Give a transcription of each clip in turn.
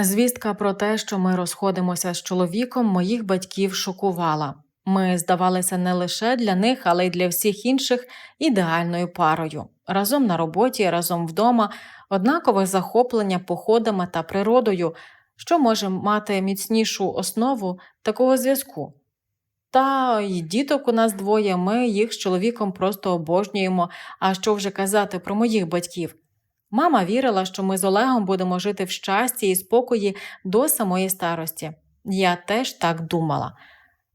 Звістка про те, що ми розходимося з чоловіком, моїх батьків шокувала. Ми здавалися не лише для них, але й для всіх інших ідеальною парою. Разом на роботі, разом вдома, однакове захоплення походами та природою, що може мати міцнішу основу такого зв'язку. Та й діток у нас двоє, ми їх з чоловіком просто обожнюємо. А що вже казати про моїх батьків? Мама вірила, що ми з Олегом будемо жити в щасті і спокої до самої старості. Я теж так думала.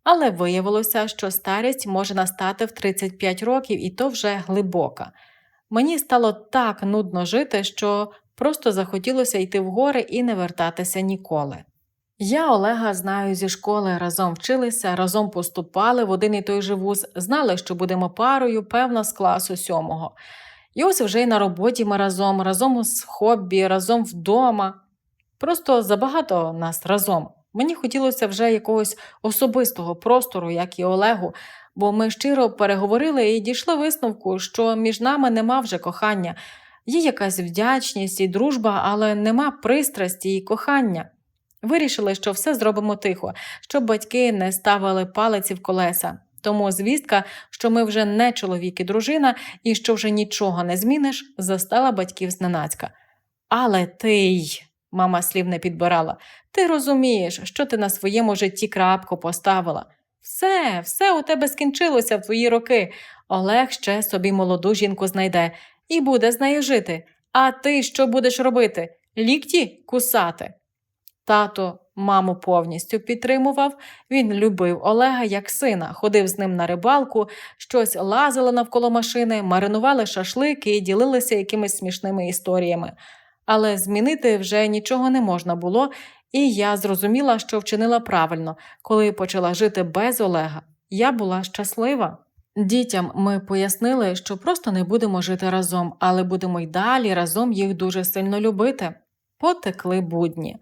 Але виявилося, що старість може настати в 35 років, і то вже глибока. Мені стало так нудно жити, що просто захотілося йти в гори і не вертатися ніколи. Я Олега знаю зі школи, разом вчилися, разом поступали в один і той же вуз, знали, що будемо парою, певно, з класу сьомого. І ось вже й на роботі ми разом, разом з хобі, разом вдома. Просто забагато нас разом. Мені хотілося вже якогось особистого простору, як і Олегу, бо ми щиро переговорили і дійшли висновку, що між нами нема вже кохання. Є якась вдячність і дружба, але нема пристрасті і кохання. Вирішили, що все зробимо тихо, щоб батьки не ставили палиці в колеса. Тому звістка, що ми вже не чоловік і дружина, і що вже нічого не зміниш, застала батьків зненацька. Але ти й, мама слів не підбирала, ти розумієш, що ти на своєму житті крапку поставила. Все, все у тебе скінчилося в твої роки. Олег ще собі молоду жінку знайде і буде з нею жити. А ти що будеш робити? Лікті кусати. Тато маму повністю підтримував. Він любив Олега як сина, ходив з ним на рибалку, щось лазили навколо машини, маринували шашлики і ділилися якимись смішними історіями. Але змінити вже нічого не можна було, і я зрозуміла, що вчинила правильно, коли почала жити без Олега. Я була щаслива. Дітям ми пояснили, що просто не будемо жити разом, але будемо й далі разом їх дуже сильно любити. Потекли будні.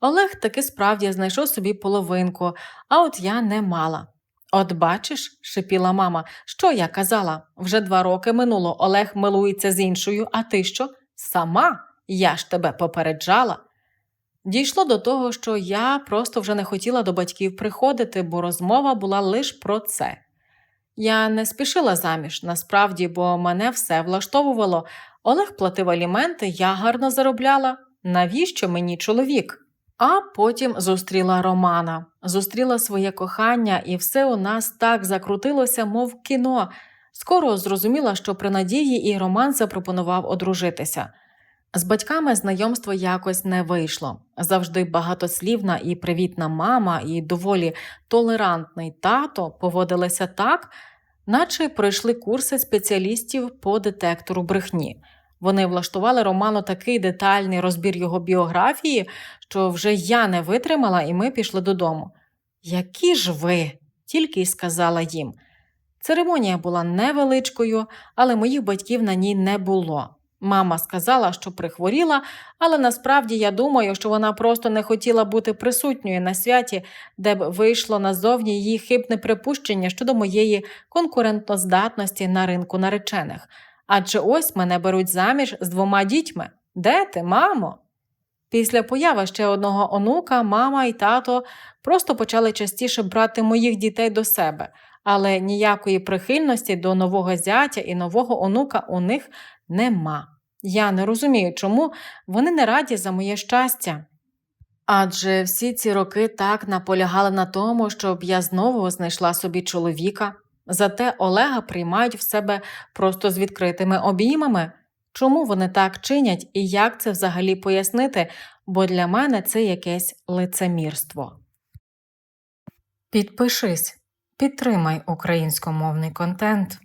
Олег таки справді знайшов собі половинку, а от я не мала. От бачиш, шипіла мама, що я казала? Вже два роки минуло, Олег милується з іншою, а ти що? Сама? Я ж тебе попереджала. Дійшло до того, що я просто вже не хотіла до батьків приходити, бо розмова була лише про це. Я не спішила заміж, насправді, бо мене все влаштовувало. Олег платив аліменти, я гарно заробляла. Навіщо мені чоловік? А потім зустріла Романа, зустріла своє кохання, і все у нас так закрутилося, мов кіно. Скоро зрозуміла, що при надії і Роман запропонував одружитися. З батьками знайомство якось не вийшло. Завжди багатослівна і привітна мама, і доволі толерантний тато поводилися так, наче пройшли курси спеціалістів по детектору брехні. Вони влаштували Роману такий детальний розбір його біографії, що вже я не витримала, і ми пішли додому. Які ж ви? тільки й сказала їм. Церемонія була невеличкою, але моїх батьків на ній не було. Мама сказала, що прихворіла, але насправді я думаю, що вона просто не хотіла бути присутньою на святі, де б вийшло назовні її хибне припущення щодо моєї конкурентноздатності на ринку наречених. Адже ось мене беруть заміж з двома дітьми. Де ти, мамо? Після появи ще одного онука, мама і тато просто почали частіше брати моїх дітей до себе, але ніякої прихильності до нового зятя і нового онука у них нема. Я не розумію, чому вони не раді за моє щастя. Адже всі ці роки так наполягали на тому, щоб я знову знайшла собі чоловіка. Зате Олега приймають в себе просто з відкритими обіймами. Чому вони так чинять і як це взагалі пояснити, бо для мене це якесь лицемірство. Підпишись, підтримай українськомовний контент.